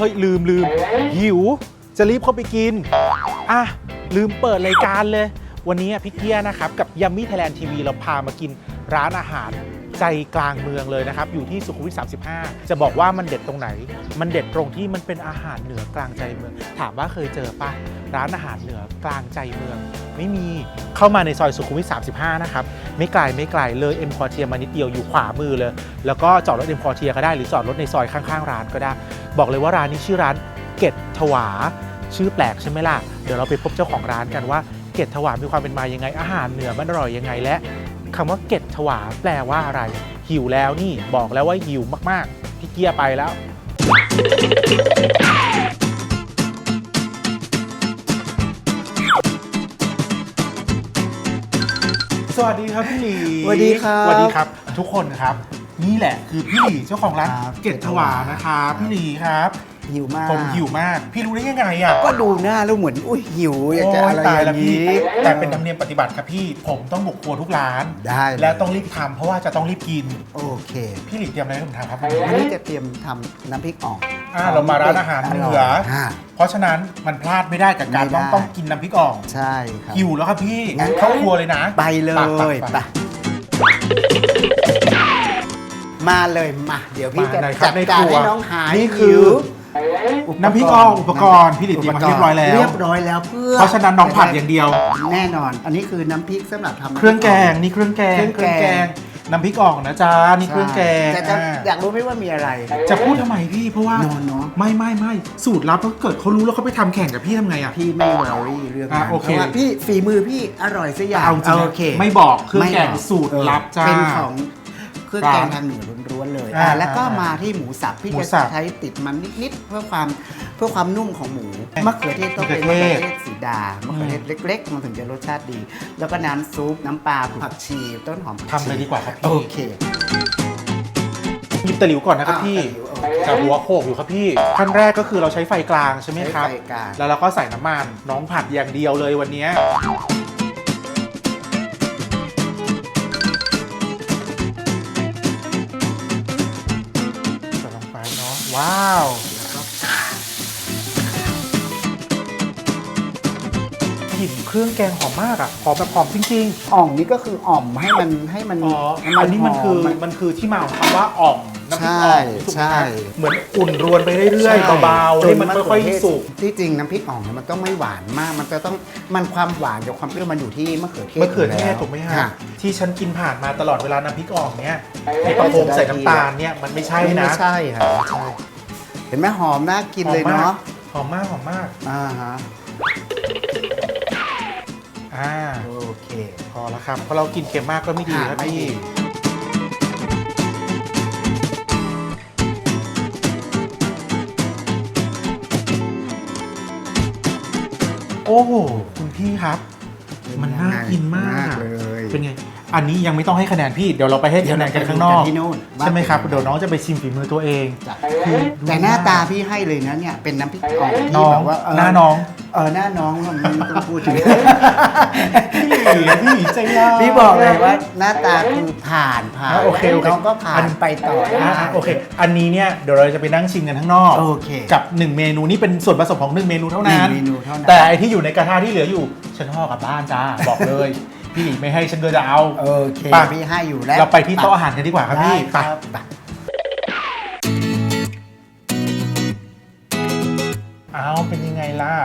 ฮ้ยเฮ้ยลืมลืมหิว จะรีบเข้าไปกิน อะ ลืมเปิดรายการเลย วันนี้พี่เกียนะครับ กับยัมมี่ไทยแลนด์ทีวีเราพามากินร้านอาหาร ใจกลางเมืองเลยนะครับ อยู่ที่สุขุมวิท 35 จะบอกว่ามันเด็ดตรงไหน มันเด็ดตรงที่มันเป็นอาหารเหนือกลางใจเมือง ถามว่าเคยเจอปะร้านอาหารเหนือกลางใจเมือง ไม่มีเข้ามาในซอยสุขุมวิท 35 นะครับ ไม่ไกลไม่ไกลเลยเอ็มพอเทียมานิดเดียวอยู่ขวามือเลย แล้วก็จอดรถเอ็มพอเทียก็ได้หรือจอดรถในซอยข้างๆร้านก็ได้ บอกเลยว่าร้านนี้ชื่อร้านเกตถวาชื่อแปลกใช่ไหมล่ะ เดี๋ยวเราไปพบเจ้าของร้านกันว่าเกตถวามีความเป็นมายังไงอาหารเหนือมันอร่อยยังไงและ คำว่าเกตถวาแปลว่าอะไร หิวแล้วนี่บอกแล้วว่าหิวมากๆ พี่เกียร์ไปแล้ว สวัสดีครับพี่หลีสวัสดีครับสวัสดีครับ ทุกคนครับ นี่แหละคือพี่หลีเจ้าของร้านครับเกตถวานะครับ พี่หลีครับ หิวมาก ผมหิวมาก พี่รู้ได้ยังไงอะก็ดูหน้าแล้วเหมือนอุ้ยหิวอยากจะอะไรโตายอแล้วย่างพี่นี้ แต่เป็นธรรมเนียมปฏิบัติครับพี่ ผมต้องบุกครัวทุกร้าน ได้เยแล้วต้องรีบทำเพราะว่าจะต้องรีบกิน โอเคพี่หลีเตรียมอะไรให้ผมทำครับวันนี้จะเตรียมทำน้ำพริกอ่องอ่าเรามาร้านอาหารเหนืออ่าเพราะฉะนั้นมันพลาดไม่ได้กับการไม่ได้ต้องต้องกินน้ำพริกอ่องใช่ครับ หิวแล้วครับพี่งั้น เข้าครัวเลยนะไปเลไปไปยไปไปมาเลยมา เดี๋ยวพี่จะมาเลยครับจัดการในครัวให้น้องหายนี่คือหิว น้ำพริกอ่องอุปกรณ์พี่หลีเตรียมมาให้เรียบร้อยแล้ว เรียบร้อยแล้วเพื่อเพราะฉะนั้นน้องผัดอย่างเดียว แน่นอน อันนี้คือน้ำพริกสำหรับทำเครื่องแกงนี่เครื่องแกงเครื่องแกงน้ำพริกอ่องนะจ๊ะนี่เครื่องแกงจะจะอ่าอยากรู้ไหมว่ามีอะไร จะพูดทำไมพี่เพราะว่า โนโนไม่ไม่ไม่สูตรลับถ้าเกิดเขารู้แล้วเขาไปทำแข่งกับพี่ทำไงอะ พี่ไม่วอรี่เรื่องอะนั้นโอเค เพราะว่าพี่ฝีมือพี่อร่อยสักอย่างเอาจริงนะโอเคไม่บอกเครื่องแกงไม่บกสูตรลับจ้า เป็นของเครื่องแกงร้านทางเหนือล้วนๆ เลยอ่าอะแล้วก็อ่ามาที่หมูสับพี่หมูจะสับใช้ติดมันนิดๆเพื่อความเพื่อความนุ่มของหมูมะเขือเทศต้องเป็นมะมะเขืเขืออเทศ เทศสีดามะเขือเทศเล็กๆมันถึงจะรสชาติดี แล้วก็น้ำซุปน้ำปลาผักชีต้นหอมผักชีทำเลยดีกว่าครับโอพี่เคหยิบตะหลิวก่อนนะครับอ่าพี่ตะหลิวโอเคแต่หัวโขกอยู่ครับพี่ขั้นแรกก็คือเราใช้ไฟกลางใช่ไหมครับใช้ไฟกลาง แล้วเราก็ใส่น้ำมันน้องผัดอย่างเดียวเลยวันเนี้ย เนาะว้าวกลิ่นเครื่องแกงหอมมากอะหอมแบบหอมจริงๆ อ่องนี่ก็คืออ่อมให้มันให้มันอ๋อให้อันนี้มันคือหมันคือที่มาของคำว่าอ่อม น้ำพริกอ่อมถูกไหมใช่ฮะเหมือนอุ่นรวนไปเรื่อยๆเบาๆให้มันค่อยๆสุก ที่จริงน้ำพริกอ่องเนี่ยมันต้องไม่หวานมาก มันจะต้องมันความหวานกับความเปรี้ยวมันอยู่ที่มะเขือเทศมะเขือเทศยู่แล้วถูกไหมฮะค่ที่ฉันกินผ่านมาตลอดเวลาน้ำพริกอ่องเนี้ยไอ้ประโคมใส่น้ำตาลเนี่ยมันไม่ใช่นะไม่ใช่ค่ะไม่ใช่เห็นไหมหอมน่ากินเลยหอมมากเนาะหอมมากหอมมากอ่าฮะอ่าโอเค พอแล้วครับเพราะเรากินเค็มมากก็ไม่ดีครับไม่พี่ ดี โอ้โหคุณพี่ครับ มันน่ากินมากเลย เป็นไง อันนี้ยังไม่ต้องให้คะแนนพี่เดี๋ยวเราไปให้คะแนนกันข้างนอกที่นู่นใช่ไหมครับเดี๋ยวน้องจะไปชิมฝีมือตัวเองจ้ะคือแต่หน้าตาพี่ให้เลยนะเนี่ยเป็นน้ำพริกอ่องที่น้องแบบว่าเหน้าน้อง เออหน้าน้องมันไม่ต้องพูดถึง พี่หลีพี่หลีใจร้าย พี่บอกเลยว่าหน้าตาคือผ่านผ่านอะโอเคโอเค น้องก็ผ่านไปต่อได้ อะโอเค อันนี้เนี่ยเดี๋ยวเราจะไปนั่งชิมกันข้างนอกโอเคกับ 1 เมนูนี่เป็นส่วนผสมของ 1 เมนูเท่าหนึ่นั้งนเมนูเท่านั้น แต่ไอที่อยู่ในกระทะที่เหลืออยู่ฉันห่อกลับบ้านจ้าบอกเลย พี่หลีไม่ให้ฉันก็จะเอา โอเคไป พี่ให้อยู่แล้วเราไปที่โต๊ะอาหารกันดีกว่าครับพี่ได้ไป ครับไป เอาเป็นยังไงล่ะ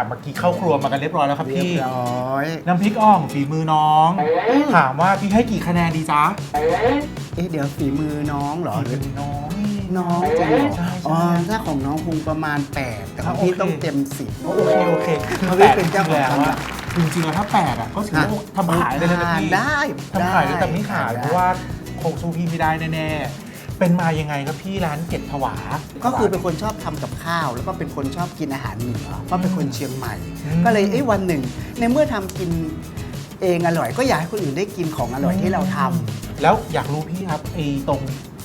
เมื่อกี้เข้าครัวมากันเรียบร้อยแล้วครับเรียบพี่ ร้อยน้ำพริกอ่องฝีมือน้อง ถามว่าพี่ให้กี่คะแนนดีจ๊ะเอ๊ะเดี๋ยวฝีมือน้องเหรอหรือน้อง น้องจริงเหรอใช่ใช่อ๋อถ้าของน้องคงประมาณ 8 แต่ของอะพี่โอเค ต้องเต็มสิบ โอเคโอเคเพราะพี่เป็นเจ้าของแล้วตำอะรับจริงๆแล้วถ้าแปดอะก็ถือว่าทำขายได้เลยนะพี่ได้ทำขายได้แต่ไม่ขายได้ เพราะว่าคงสู้พี่ไม่ได้แน่ๆ เป็นมายังไงครับพี่ร้านเก็ดถวา ก็คือเป็นคนชอบทำกับข้าว แล้วก็เป็นคนชอบกินอาหารเหนือเพราะเป็นคนเชียงใหม่ อืมก็เลยเอ้ยวันหนึ่ง ในเมื่อทำกินเองอร่อย ก็อยากให้คนอื่นได้กินของอร่อยที่เราทำ แล้วอยากรู้พี่ครับไอ้ตรง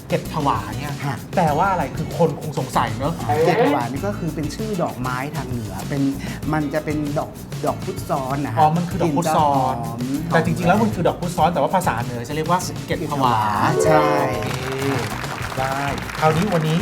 เก็ดถวาเนี่ยฮะ แปลว่าอะไรคือคนคงสงสัยเนอะ เจ็ดหวานนี่ก็คือเป็นชื่อดอกไม้ทางเหนือเป็นมันจะเป็นดอกดอกพุทธซ้อนนะฮะอ๋อ มันคือดอกพุธซ้อน กลิ่จะหมแต่จริงๆ แล้วมันคือดอกพุธซ้อน แต่ว่าภาษาเหนือจะเรียกว่าเก็ดถวาใช่ โอเคได้ คราวนี้วันนี้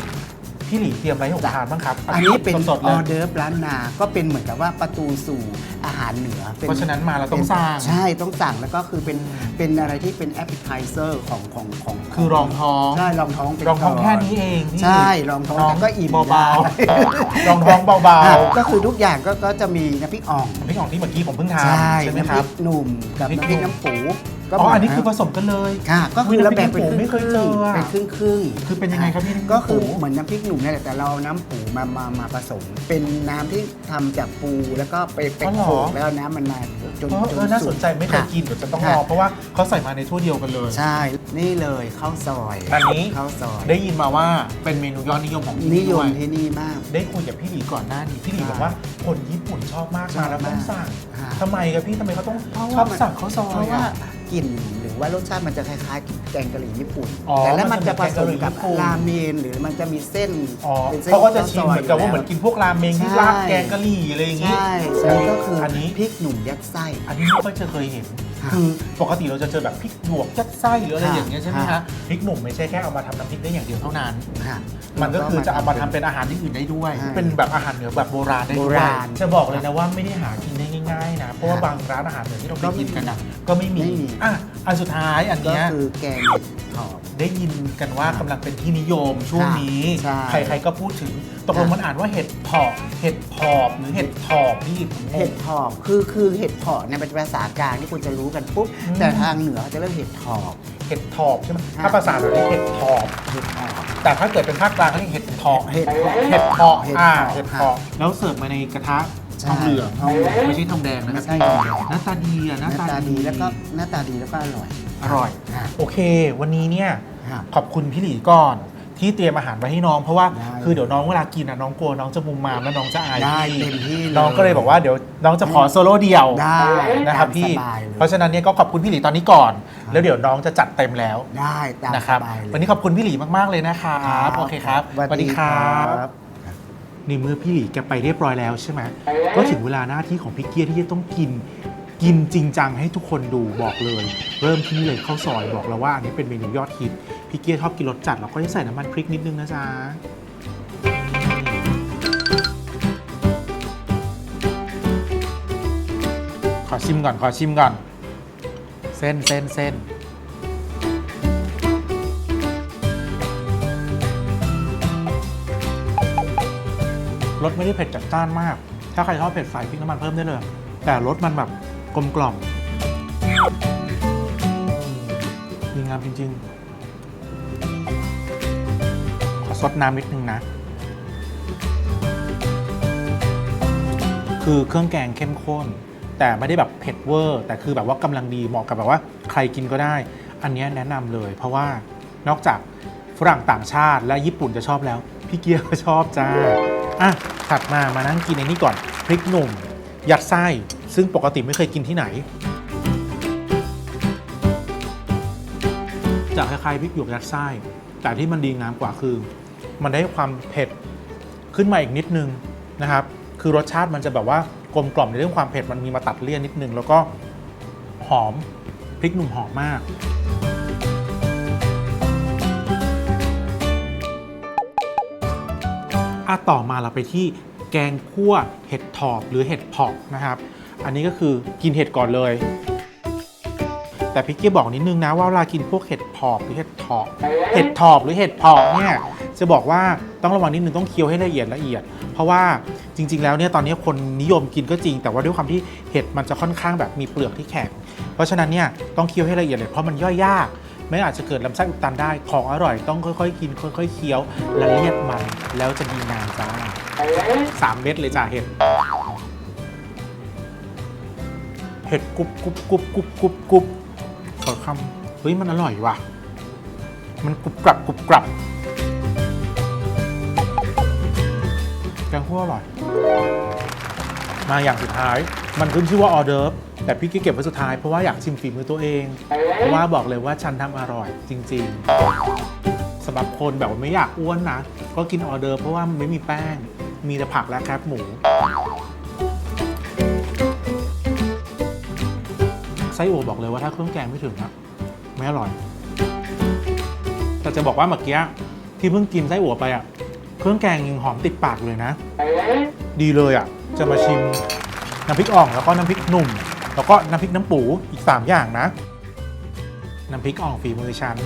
พี่หลีเตรียมอะไรให้ผมทานบ้างครับอันนี้เป็นสดๆอเลอยเดิร์ฟร้านนา ก็เป็นเหมือนกับว่าประตูสู่อาหารเหนือป็เพราะฉะนั้นมาเราต้องสั่งใช่ต้องสั่งแล้วก็คือเป็นเป็นอะไรที่เป็นแอปเปิลไทเซอร์ของของของคือรองท้อง ใช่รองท้องเป็นรองท้องก่นแค่นี้เองพี่ใช่รองท้องน้องแต่ก็อิ่มเบาได้ ๆ รองท้องเบาอะก็คือทุกอย่างก็ก็จะมีน้ำพริกอ่องๆน้ำพริกอ่องที่เมื่อกี้ผมเพิ่งทานใช่ใช่ไหมน้ำคพรัริบ กหนุ่มกับน้ำพริกน้ำปู ก็อ๋ออันนี้บกคือผสมกันเลยค่ะก็คือเราแบ่งเป็นอุ๊ยน้ำพริกหนุ่มไม่เคยเจออะเป็นครึ่งครึ่งๆคือเป็นยังไงครับพี่น้ำพริกก็คือหมูเหมือนน้ำพริกหนุ่มนี่แหละแต่เราเอาน้ำปูมามามาผสม เป็นน้ำที่ทำจากปูแล้วก็ไปไปอ๋อเหรอโขลกแล้วน้ำมันมาจนเออจเออน่าสนใจสุไม่เคยค่ะกินเดี๋ยวจะต้องค่ะลองเพราะว่าเขาใส่มาในถ้วยเดียวกันเลย ใช่นี่เลยข้าวซอยอันนี้ข้าวซอย ได้ยินมาว่าเป็นเมนูยอดนิยมของที่นินี่ยด้มวยที่นี่มาก ได้คุยกับพี่หลีก่อนหน้านี้พี่หลีใช่บอกว่าคนญี่ปุ่นชอบมากชอบมาแล้วต้องมากสั่งค่ะทำไมครับพี่ทำไมเขาต้องเพราะชว่าอบมันสั่งข้าวซอยเพราะว่าอะ กลิ่นหรือว่ารสชาติมันจะคล้ายๆกับแกงกะหรี่ญี่ปุ่น อ๋อแต่แล้วมันจะผสมกับมันจะเป็นแกงกะหรี่ญี่ปุ่น ราเมนหรือมันจะมีเส้นอ๋อป็นส้นเขาก็จะชิมข้วซยเหมือนกับว่าเหมือนกินพวกราเมงที่ใช่ราดแกงกะหรี่อะไรอย่างงี้ใช่ใช่ก็คืออันนี้พริกหนุ่มยัดไส้ อันนี้ไม่ค่อยจะเคยเห็น ค่ะคือปกติเราจะเจอแบบพริกหยวกยัดไส้หรืออะไรค่ะอย่างเงี้ยใช่ไหมค่ะ ฮะพริกหนุ่มไม่ใช่แค่เอามาทำน้ำพริกได้อย่างเดียวเท่านั้น ค่ะมันก็คือจะเอามาทำเป็นอาหารที่อื่นได้ด้วย ใช่เป็นแบบอาหารเหนือแบบโบราณได้ด้โบวยราณจะบอกเลยนะว่าไม่ได้หากินได้ง่ายๆนะเพราะว่าค่ะบางร้านอาหารเหนือที่เราไปก็ไม่กินกันนะก็ไม่มีไม่มีอะอันสุดท้ายอันก็เนี้ยคือแกงเห็ดถอบได้ยินกันว่าค่ะกำลังเป็นที่นิยมช่วงนี้ ใช่ใครๆก็พูดถึงตกลงค่ะ มันอ่านว่าเห็ดถอบเห็ดถอบหรือเห็ดถอบพี่ผมงเห็ง ดถอบคือคือเห็ดถอบเนี่ยเป็นภาษากลางที่คุณจะรู้กันปุ๊บอืม แต่ทางเหนือเขาจะเรียกเห็ดถอบ เห็ดถอบใช่ไหมค่ะถ้าภาษาเราเรียกเห็ดถอบ เห็ดถอบ แต่ถ้าเกิดเป็นภาคกลางเขาเรียกเห็ดถอบเห็ดถอบเห็ดถอบเห็ดอ่าถอบเห็ดค่ะถอบแล้วเสิร์ฟมาในกระทะ ใช่ทองเหลืองทองเหลืองไม่ใช่ทองแดงนะคไม่รับใช่ทองแดงหน้าตาดีอะหหน้าน้าตาตาดีแล้วก็หน้าตาดีแล้วก็อร่อยอร่อยค่ะโอเค วันนี้เนี่ยค่ะ ขอบคุณพี่หลีก่อนที่เตรียมอาหารไว้ให้น้องเพราะว่าได้ คือเดี๋ยวน้องเวลากินอะน้องกลัวน้องจะมุมมามแล้วน้องจะอายได้พี่เต็มที่น้องก็เลยบอกว่าเดี๋ยวน้องจะขอโซโล่เดียวได้นะครับตามพี่สบายเลยเพราะฉะนั้นเนี่ยก็ขอบคุณพี่หลีตอนนี้ก่อนครับแล้วเดี๋ยวน้องจะจัดเต็มแล้วได้ตามนะคสรับบายเลยวันนี้ขอบคุณพี่หลีมากๆเลยนะครับโอเคครับสวัสดีครับ ในเมื่อพี่หลีแกไปเรียบร้อยแล้วใช่ไหมก็ถึงเวลาหน้าที่ของพี่เกียร์ที่จะต้องกิน กินจริงจังให้ทุกคนดูบอกเลย เริ่มที่นี่เลยข้าวซอยบอกแล้วว่าอันนี้เป็นเมนูยอดฮิตพี่เกียร์ชอบกินรสจัดเราก็จะใส่น้ำมันพริกนิดนึงนะจ๊ะขอชิมก่อนขอชิมก่อน เส้นเส้นเส้น รสไม่ได้เผ็ดจัดจ้านมาก ถ้าใครชอบเผ็ดใส่พริกน้ำมันเพิ่มได้เลย แต่รสมันแบบกลมกล่อมดีงามจริงๆ ขอซดน้ำนิดนึงนะ คือเครื่องแกงเข้มข้น แต่ไม่ได้แบบเผ็ดเวอร์ แต่คือแบบว่ากำลังดีเหมาะกับแบบว่าใครกินก็ได้ อันนี้แนะนำเลย เพราะว่านอกจากฝรั่งต่างชาติและญี่ปุ่นจะชอบแล้ว พี่เกียร์ก็ชอบจ้า อะ ถัดมามานั่งกินไอ้นี่ก่อนพริกหนุ่ม ยัดไส้ ซึ่งปกติไม่เคยกินที่ไหนจะคล้ายๆพริกหยวกยัดไส้ แต่ที่มันดีงามกว่าคือ มันได้ความเผ็ดขึ้นมาอีกนิดนึงนะครับ คือรสชาติมันจะแบบว่ากลมกล่อมในเรื่องความเผ็ดมันมีมาตัดเลี่ยนนิดนึง แล้วก็หอมพริกหนุ่มหอมมาก อะต่อมาเราไปที่แกงคั่วเห็ดถอบหรือเห็ดเผาะนะครับ อันนี้ก็คือกินเห็ดก่อนเลย แต่พี่เกียบอกนิดนึงนะว่าเวลากินพวกเห็ดผอบหรือเห็ดถอบเห็ดถอบหรือเห็ดเผาะเนี่ยจะบอกว่าต้องระวังนิดนึงต้องเคี้ยวให้ละเอียดละเอียด เพราะว่าจริง ๆ แล้วเนี่ยตอนนี้คนนิยมกินก็จริง แต่ว่าด้วยความที่เห็ดมันจะค่อนข้างแบบมีเปลือกที่แข็งเพราะฉะนั้นเนี่ยต้องเคี้ยวให้ละเอียดเลยเพราะมันย่อยยาก ไม่อาจจะเกิดลำไส้อุดตันได้ ของอร่อยต้องค่อยๆ กินค่อยๆเคี้ยวละเลียดมันแล้วจะดีงามจ้าสามเม็ดเลยจ้าเห็ดเห็ดกรุบกรุบกรุบกรุบกรุบกรุบขอคำเฮ้ยมันอร่อยว่ะ มันกรุบกรับกรุบกรับแกงคั่วอร่อย มาอย่างสุดท้าย มันขึ้นชื่อว่าออเดิร์ฟ แต่พี่กิ๊กเก็บไว้สุดท้ายเพราะว่าอยากชิมฝีมือตัวเอง เพราะว่าบอกเลยว่าฉันทำอร่อยจริง ๆสำหรับคนแบบไม่อยากอ้วนนะ ก็กินออเดิร์เพราะว่ามันไม่มีแป้ง มีแต่ผักและแคบหมูไส้อั่วบอกเลยว่าถ้าเครื่องแกงไม่ถึงอะไม่อร่อย แต่จะบอกว่าเมื่อกี้ที่เพิ่งกินไส้อั่วไปอะเครื่องแกงยังหอมติดปากเลยนะ ดีเลยอะจะมาชิมน้ำพริกอ่องแล้วก็น้ำพริกหนุ่ม แล้วก็น้ำพริกน้ำปูอีก 3 อย่างนะ น้ำพริกอ่องฝีมือฉัน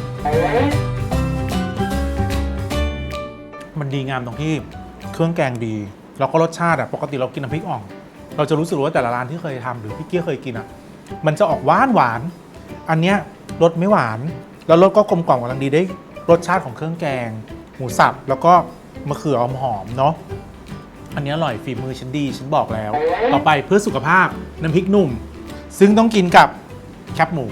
มันดีงามตรงที่เครื่องแกงดี แล้วก็รสชาติอะปกติเรากินน้ำพริกอ่อง เราจะรู้สึกว่าแต่ละร้านที่เคยทำหรือพี่เกี้ยเคยกินอะมันจะออกหวานหวาน อันเนี้ยรสไม่หวาน แล้วรสก็กลมกล่อมกำลังดีได้รสชาติของเครื่องแกง หมูสับแล้วก็มะเขือหอมเนาะอันนี้อร่อยฝีมือฉันดี ฉันบอกแล้ว ต่อไปเพื่อสุขภาพน้ำพริกหนุ่ม ซึ่งต้องกินกับแคบหมู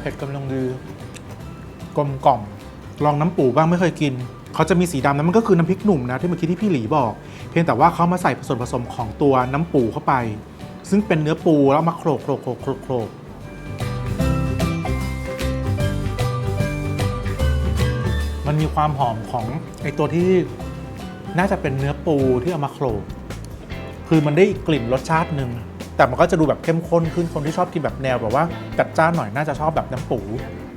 เผ็ดกำลังดีกลมกล่อม ลองน้ำปูบ้างไม่เคยกิน เขาจะมีสีดำนั้นมันก็คือน้ำพริกหนุ่มนะที่เมื่อกี้ที่พี่หลีบอก เพียงแต่ว่าเขามาใส่ส่วนผสมของตัวน้ำปูเข้าไป ซึ่งเป็นเนื้อปูแล้วมาโขลกโขลกโขลกโขลกโขลกมันมีความหอมของไอตัวที่ น่าจะเป็นเนื้อปูที่เอามาโขลกคือมันได้อีกกลิ่นรสชาติหนึ่งแต่มันก็จะดูแบบเข้มข้นขึ้นคนที่ชอบกินแบบแนวแบบว่าจัดจ้านหน่อยน่าจะชอบแบบน้ำปู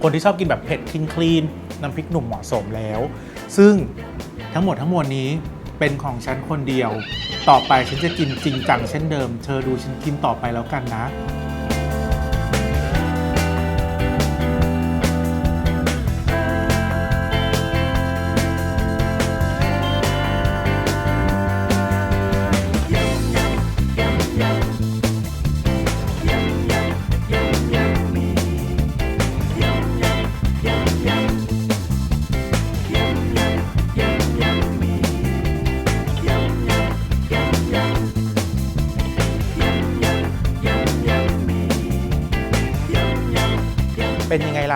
คนที่ชอบกินแบบเผ็ดคลีนคลีนน้ำพริกหนุ่มเหมาะสมแล้ว ซึ่งทั้งหมดทั้งมวลนี้เป็นของฉันคนเดียว ต่อไปฉันจะกินจริงจังเช่นเดิม เธอดูฉันกินต่อไปแล้วกันนะ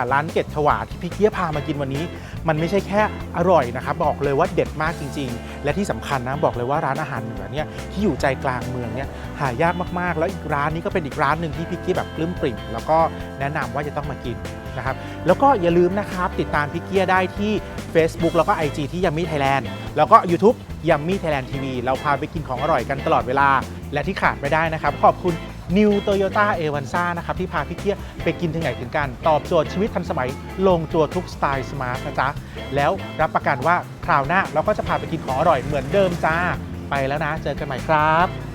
เป็นยังไงล่ะร้านเกตถวาที่พี่เกียพามากินวันนี้ มันไม่ใช่แค่อร่อยนะครับ บอกเลยว่าเด็ดมากจริง ๆ และที่สำคัญนะบอกเลยว่าร้านอาหารเหนือเนี่ยที่อยู่ใจกลางเมืองเนี่ยหายากมากๆ แล้วอีกร้านนี้ก็เป็นอีกร้านหนึ่งที่พี่เกียแบบปลื้มปริ่มแล้วก็แนะนำว่าจะต้องมากินนะครับแล้วก็อย่าลืมนะครับติดตามพี่เกียได้ที่ Facebook แล้วก็ IG ที่ยัมมี่ไทยแลนด์แล้วก็ YouTube ยัมมี่ไทยแลนด์ทีวีเราพาไปกินของอร่อยกันตลอดเวลา และที่ขาดไม่ได้นะครับ ขอบคุณ New Toyota a v a n z a นะครับที่พาพี่เทียไปกินถึงไหนถึงกัน ตอบโจทย์ชีวิตทันสมัยลงตัวทุกสไตล์สมาร์ทนะจ๊ะ แล้วรับประกันว่าคราวหน้าเราก็จะพาไปกินของอร่อยเหมือนเดิมจ้า ไปแล้วนะ เจอกันใหม่ครับ